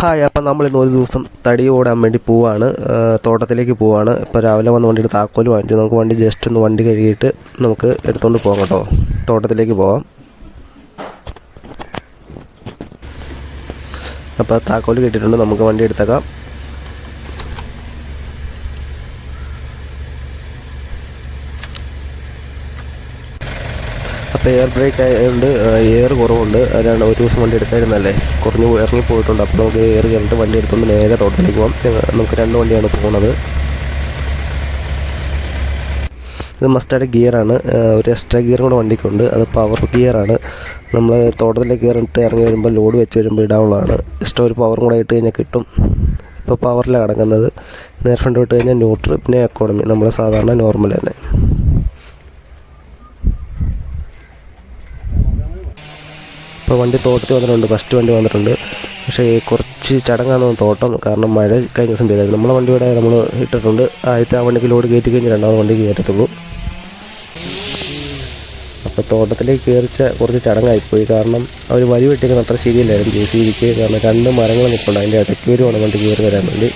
Hi അപ്പം നമ്മൾ ഇന്ന് ഒരു ദിവസം തടി ഓടാൻ വേണ്ടി പോവാണ്. തോട്ടത്തിലേക്ക് പോവാണ്. ഇപ്പോൾ രാവിലെ വന്ന് വണ്ടിയുടെ താക്കോൽ വാങ്ങിച്ച്. നമുക്ക് വണ്ടി ജസ്റ്റ് ഒന്ന് വണ്ടി കഴുകിയിട്ട് നമുക്ക് എടുത്തുകൊണ്ട് പോകാം കേട്ടോ. തോട്ടത്തിലേക്ക് പോവാം. അപ്പോൾ താക്കോൽ കിട്ടിയിട്ടുണ്ട്. നമുക്ക് വണ്ടി എടുത്തേക്കാം. എയർ ബ്രേക്ക് ആയതുകൊണ്ട് എയർ കുറവുണ്ട്. അതാണ് ഒരു ദിവസം വണ്ടി എടുക്കാതിരുന്നല്ലേ കുറഞ്ഞ് ഇറങ്ങി പോയിട്ടുണ്ട്. അപ്പോൾ നമുക്ക് എയർ കയറിയിട്ട് വണ്ടി എടുത്തുകൊണ്ട് നേരെ തോട്ടത്തിലേക്ക് പോകാം നമുക്ക് രണ്ട് വണ്ടിയാണ് പോകുന്നത്. ഇത് മസ്റ്റായിട്ട് ഗിയറാണ് ഒരു എക്സ്ട്രാ ഗിയറും കൂടെ വണ്ടിക്കുണ്ട്. അത് പവർ ഗിയറാണ് നമ്മൾ തോട്ടത്തിലേക്ക് കയറിയിട്ട് ഇറങ്ങി വരുമ്പോൾ ലോഡ് വെച്ച് വരുമ്പോൾ ഇടാനുള്ളതാണ് എക്സ്ട്രാ ഒരു പവറും കൂടെ ഇട്ട് കഴിഞ്ഞാൽ കിട്ടും. ഇപ്പോൾ പവറിലാണ് കിടക്കുന്നത് നേരെ ഫ്രണ്ട് വിട്ട് കഴിഞ്ഞാൽ ന്യൂട്രൽ പിന്നെ എക്കോണമി നമ്മൾ സാധാരണ നോർമൽ തന്നെ. ഇപ്പോൾ വണ്ടി തോട്ടത്തിൽ വന്നിട്ടുണ്ട് ഫസ്റ്റ് വണ്ടി വന്നിട്ടുണ്ട്. പക്ഷേ കുറച്ച് ചടങ്ങാന്ന് തോന്നുന്നു തോട്ടം. കാരണം മഴ കഴിഞ്ഞ ദിവസം പെയ്തായിരുന്നു. നമ്മളെ ഇവിടെ നമ്മൾ ഇട്ടിട്ടുണ്ട്. ആദ്യത്തെ ആ വണ്ടിക്ക് ലോഡ് കയറ്റി കഴിഞ്ഞ് രണ്ടാമത് വണ്ടി കയറ്റത്തുള്ളൂ. അപ്പോൾ തോട്ടത്തിലേക്ക് കയറിച്ച കുറച്ച് ചടങ്ങായിപ്പോയി. കാരണം അവർ വഴി വെട്ടിക്കുന്ന അത്ര ശരിയല്ലായിരുന്നു. ജെ സി ബിക്ക് കാരണം രണ്ട് മരങ്ങൾ നിൽപ്പുണ്ട്. അതിന്റെ ഇടയ്ക്ക് വരുവാണ് വണ്ടി കയറി വരാൻ വേണ്ടി.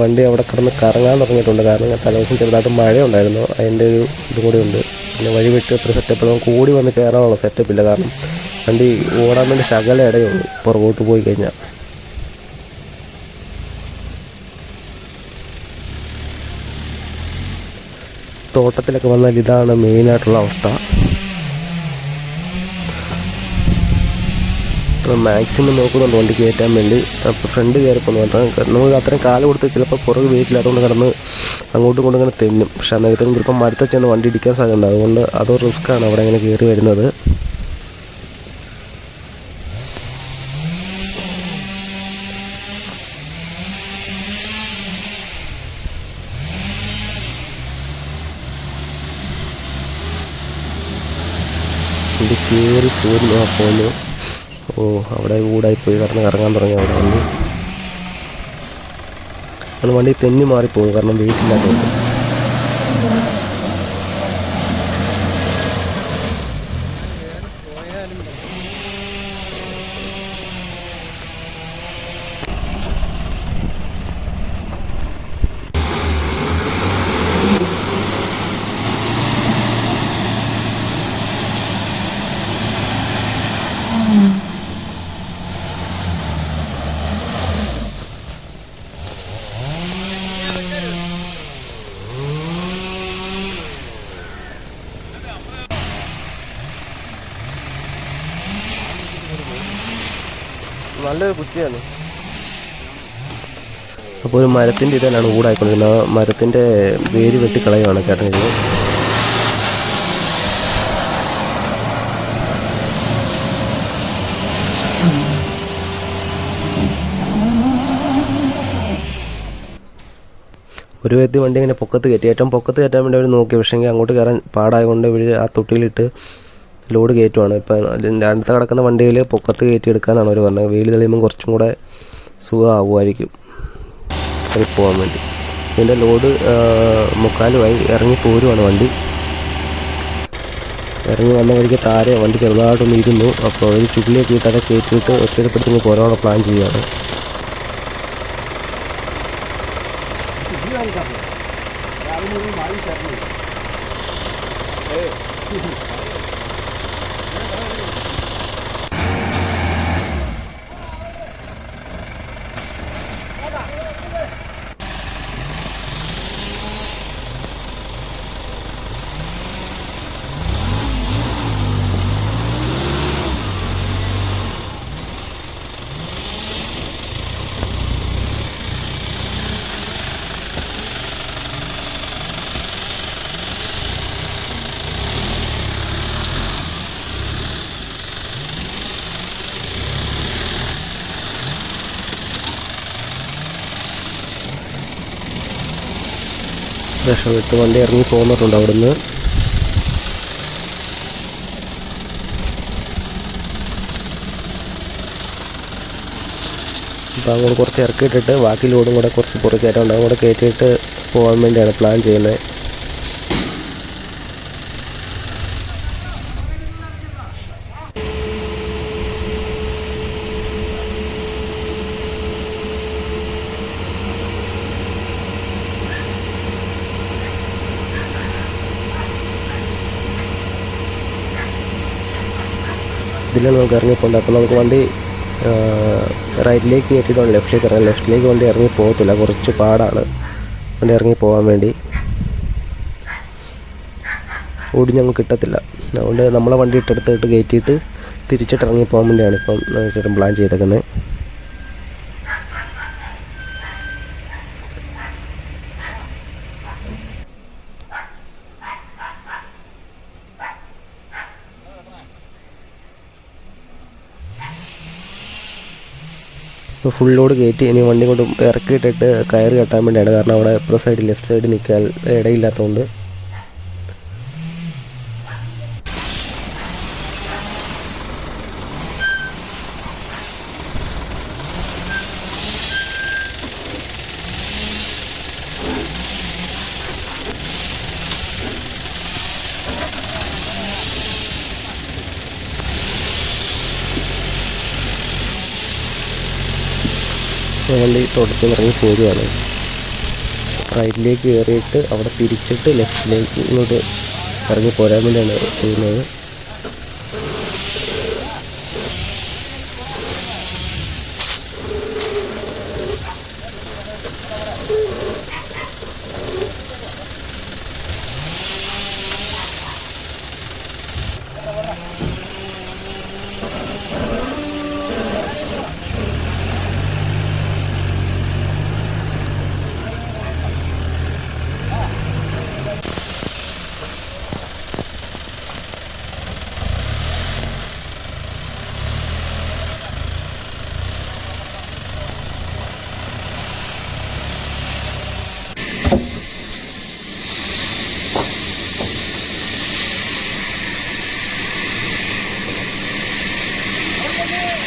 വണ്ടി അവിടെ കിടന്ന് കറങ്ങാൻ തുടങ്ങിയിട്ടുണ്ട്. കാരണം തലേദിവസം ചെറുതായിട്ട് മഴ ഉണ്ടായിരുന്നു അതിന്റെ ഒരു ഇതും കൂടി ഉണ്ട്. പിന്നെ വഴി വിട്ട് അത്ര സെറ്റപ്പ് കൂടി വന്ന് കയറാനുള്ള സെറ്റപ്പ് ഇല്ല. കാരണം വണ്ടി ഓടാൻ വേണ്ടി ശകല ഇടയുള്ളൂ പുറകോട്ട് പോയി കഴിഞ്ഞാൽ. തോട്ടത്തിലൊക്കെ വന്നാൽ ഇതാണ് മെയിനായിട്ടുള്ള അവസ്ഥ. മാക്സിമം നോക്കുന്നുണ്ട് വണ്ടി കയറ്റാൻ വേണ്ടി. അപ്പോൾ ഫ്രണ്ട് കയറിപ്പോൾ നോക്കാം നമുക്ക് അത്രയും കാൽ കൊടുത്ത് ചിലപ്പോൾ പുറകെ അതുകൊണ്ട് കിടന്ന് അങ്ങോട്ടും ഇങ്ങോട്ടും ഇങ്ങനെ തെന്നും. പക്ഷേ അന്നേരത്തേക്കും ചിലപ്പോൾ മരത്തെ ചെന്ന് വണ്ടി ഇടിക്കാൻ സാധ്യതയുണ്ട്. അതുകൊണ്ട് അതൊരു റിസ്ക്കാണ് അവിടെ ഇങ്ങനെ കയറി വരുന്നത്. ഇത് കയറി പോരുന്നു ആ പോന്നു. ഓ അവിടെ കൂടായിപ്പോയി. കാരണം കറങ്ങാൻ തുടങ്ങി അവിടെ വണ്ടി വണ്ടി തെന്നി മാറിപ്പോകും. കാരണം വെയിറ്റില്ലാത്തതുകൊണ്ട് നല്ലൊരു കുറ്റിയാണ്. അപ്പോൾ ഒരു മരത്തിന്റെ ഇതിലാണ് ഊടായിക്കൊണ്ടിരുന്നത് മരത്തിന്റെ വേര് വെട്ടിക്കളയുവാണ് ഇത്. ഒരു വ്യക്തി വണ്ടി ഇങ്ങനെ പൊക്കത്ത് കയറ്റി. ഏറ്റവും പൊക്കത്ത് കയറ്റാൻ വേണ്ടി അവർ നോക്കി. പക്ഷേ അങ്ങോട്ട് കയറാൻ പാടായതുകൊണ്ട് ഇവർ ആ തൊട്ടിയിലിട്ട് ലോഡ് കയറ്റുവാണ്. ഇപ്പം രണ്ടത്തെ കിടക്കുന്ന വണ്ടിയിൽ പൊക്കത്ത് കയറ്റി എടുക്കാനാണ് അവർ പറഞ്ഞത്. വെയിൽ തെളിയുമ്പോൾ കുറച്ചും കൂടെ സുഖമാവുമായിരിക്കും. കയറി പോകാൻ വേണ്ടി. ഇതിന്റെ ലോഡ് മുക്കാലുമായി ഇറങ്ങി പോരുവാണ് വണ്ടി. ഇറങ്ങി വന്ന വഴിക്ക് താരെ വണ്ടി ചെറുതായിട്ടൊന്ന് ഇരുന്നു. അപ്പോൾ ഒരു ചുള്ളിയൊക്കെ ഇട്ട് അതൊക്കെ കയറ്റിയിട്ട് ഒറ്റപ്പെടുത്തി പോരാനുള്ള പ്ലാൻ ചെയ്യുകയാണ് രക്ഷപ്പെട്ട് വണ്ടി ഇറങ്ങി പോന്നിട്ടുണ്ട് അവിടുന്ന്. അപ്പോൾ അങ്ങോട്ട് കുറച്ച് ഇറക്കിയിട്ടിട്ട് ബാക്കി ലോഡും കൂടെ കുറച്ച് പുറത്തേറ്റുണ്ട് അങ്ങോട്ട് കയറ്റിയിട്ട് പോകാൻ വേണ്ടിയാണ് പ്ലാൻ ചെയ്യുന്നത്. ഇതിലാണ് നമുക്ക് ഇറങ്ങിപ്പോണ്ട് അപ്പോൾ നമുക്ക് വണ്ടി റൈറ്റിലേക്ക് കയറ്റിയിട്ടുണ്ട് ലെഫ്റ്റിലേക്ക് ഇറങ്ങാം. ലെഫ്റ്റിലേക്ക് വണ്ടി ഇറങ്ങി പോകത്തില്ല. കുറച്ച് പാടാണ് വണ്ടി ഇറങ്ങി പോകാൻ വേണ്ടി. ഓടി ഞങ്ങൾക്ക് കിട്ടത്തില്ല. അതുകൊണ്ട് നമ്മളെ വണ്ടി ഇട്ടെടുത്തിട്ട് കയറ്റിയിട്ട് തിരിച്ചിട്ട് ഇറങ്ങി പോകാൻ വേണ്ടിയാണ് ഇപ്പം ചേട്ടൻ പ്ലാൻ ചെയ്തേക്കുന്നത് ഇപ്പോൾ ഫുൾ ലോഡ് കയറ്റി ഇനി വണ്ടി കൊണ്ട് ഇറക്കിയിട്ടിട്ട് കയറ് കെട്ടാൻ വേണ്ടിയാണ്. കാരണം അവിടെ ഇപ്പുറ സൈഡ് ലെഫ്റ്റ് സൈഡ് നിൽക്കാൻ ഇടയില്ലാത്തതുകൊണ്ട്. വണ്ടി തോട്ടത്തിൽ ഇറങ്ങി പോരുവാണ്. റൈറ്റിലേക്ക് കയറിയിട്ട് അവിടെ തിരിച്ചിട്ട് ലെഫ്റ്റിലേക്ക് ഇങ്ങോട്ട് ഇറങ്ങി പോരാൻ വേണ്ടിയാണ് ചെയ്യുന്നത്.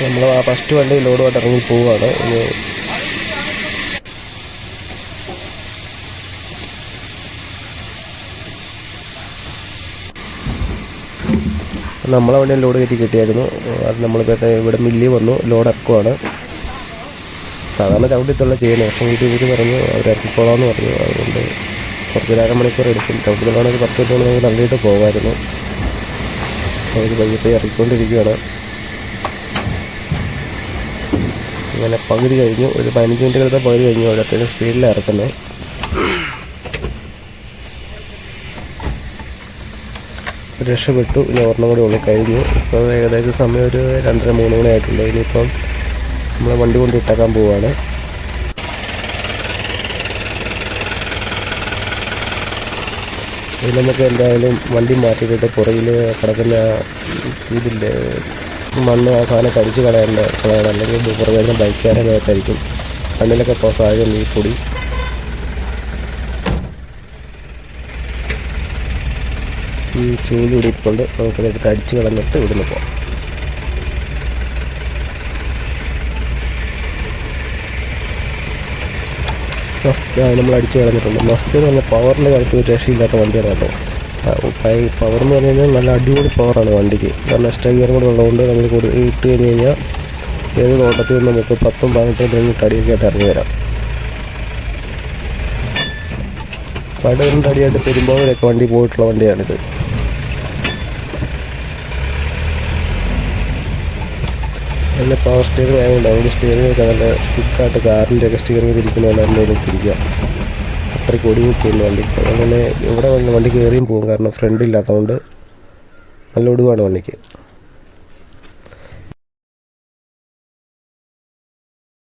നമ്മൾ ആ ഫസ്റ്റ് വണ്ടി ലോഡുമായിട്ട് ഇറങ്ങി പോവുകയാണ് നമ്മളെ വണ്ടിയിൽ ലോഡ് കയറ്റി കിട്ടിയായിരുന്നു അത് നമ്മളിപ്പോൾ ഇവിടെ മില്ലി വന്നു ലോഡ് ഇറക്കുവാണ്. സാധാരണ ചവിട്ടിത്തുള്ള ചെയ്യുന്നത്. പക്ഷേ വീട്ടിൽ വീട്ടിൽ പറഞ്ഞു അവർ ഇറക്കിക്കോളാമെന്ന് പറഞ്ഞു. അതുകൊണ്ട് കുറച്ച് അരമണിക്കൂർ എടുക്കും. ചവിട്ടിത്തുള്ളതാണ് ഒരു പത്ത് മിനിറ്റ് നമുക്ക് തള്ളിയിട്ട് പോകുമായിരുന്നു അവർ വൈകിട്ട് ഇറക്കിക്കൊണ്ടിരിക്കുകയാണ്. അങ്ങനെ പകുതി കഴിഞ്ഞു. ഒരു പതിനഞ്ച് മിനിറ്റ് കഴിഞ്ഞാൽ പകുതി കഴിഞ്ഞു. ഓരോരുത്തരും സ്പീഡിലാണ് ഇറക്കുന്നത് രക്ഷപ്പെട്ടു ഇനി ഒരെണ്ണം കൂടി ഉള്ളു കഴിഞ്ഞു. ഇപ്പോൾ ഏകദേശം സമയം ഒരു രണ്ടര മൂന്ന് മണി ആയിട്ടുണ്ട്. ഇനിയിപ്പം നമ്മൾ വണ്ടി കൊണ്ട് ഇട്ടാക്കാൻ പോവുകയാണ് ഇനി നമുക്ക് എന്തായാലും വണ്ടി മാറ്റിയിട്ട് പുറകിൽ കിടക്കുന്ന ഇതിന്റെ മണ്ണ് ആ സാധനം കരിച്ച് കളയേണ്ട കളയണം അല്ലെങ്കിൽ വരുന്ന ബൈക്കുകാരെ മേത്തായിരിക്കും കണ്ണിലൊക്കെ പോകാൻ സാധ്യതയുണ്ട് ഈ പൊടി. ചൂട് ഇവിടെ ഇരിപ്പുണ്ട് നമുക്കതെടുത്ത് അടിച്ച് കളഞ്ഞിട്ട് ഇവിടുന്ന് പോകാം മസ്ത് നമ്മൾ അടിച്ച് കളഞ്ഞിട്ടുണ്ട്. മസ്റ്റ് എന്ന് പറഞ്ഞാൽ പവറിന്റെ കാര്യത്തിൽ രക്ഷയില്ലാത്ത വണ്ടിയാണ് കേട്ടോ. പവർ എന്ന് പറഞ്ഞു നല്ല അടിപൊളി പവറാണ് വണ്ടിക്ക്. കാരണം എക്സ്ട്രാ ഗിയർ കൂടെ ഉള്ളതുകൊണ്ട് നമ്മൾ കൂടി ഇട്ട് കഴിഞ്ഞ് കഴിഞ്ഞാൽ ഏത് തോട്ടത്തിൽ നിന്ന് നമുക്ക് പത്തും പതിനെട്ടും കിലോമീറ്റർ അടിയൊക്കെ ആയിട്ട് ഇറങ്ങി വരാം. പതിനെട്ട് അടിയായിട്ട് പെരുമ്പോഴൊക്കെ വണ്ടി പോയിട്ടുള്ള വണ്ടിയാണിത്. നല്ല പവർ സ്റ്റിയറിംഗ് ആയതുകൊണ്ട് അതുകൊണ്ട് സ്റ്റിയറിംഗ് ഒക്കെ നല്ല സിക്കായിട്ട് കാറിന്റെ ഒക്കെ സ്റ്റിയറിംഗ് തിരിക്കുന്നതുകൊണ്ട് എന്തെങ്കിലും തിരിക്കുക അത്രയ്ക്ക് ഒടിമുട്ടിയുണ്ട് വണ്ടിക്ക് അതുപോലെ ഇവിടെ വന്ന് വണ്ടി കയറിയും പോകും. കാരണം ഫ്രണ്ട് ഇല്ലാത്തതുകൊണ്ട് നല്ല ഒടിവാണ് വണ്ടിക്ക്.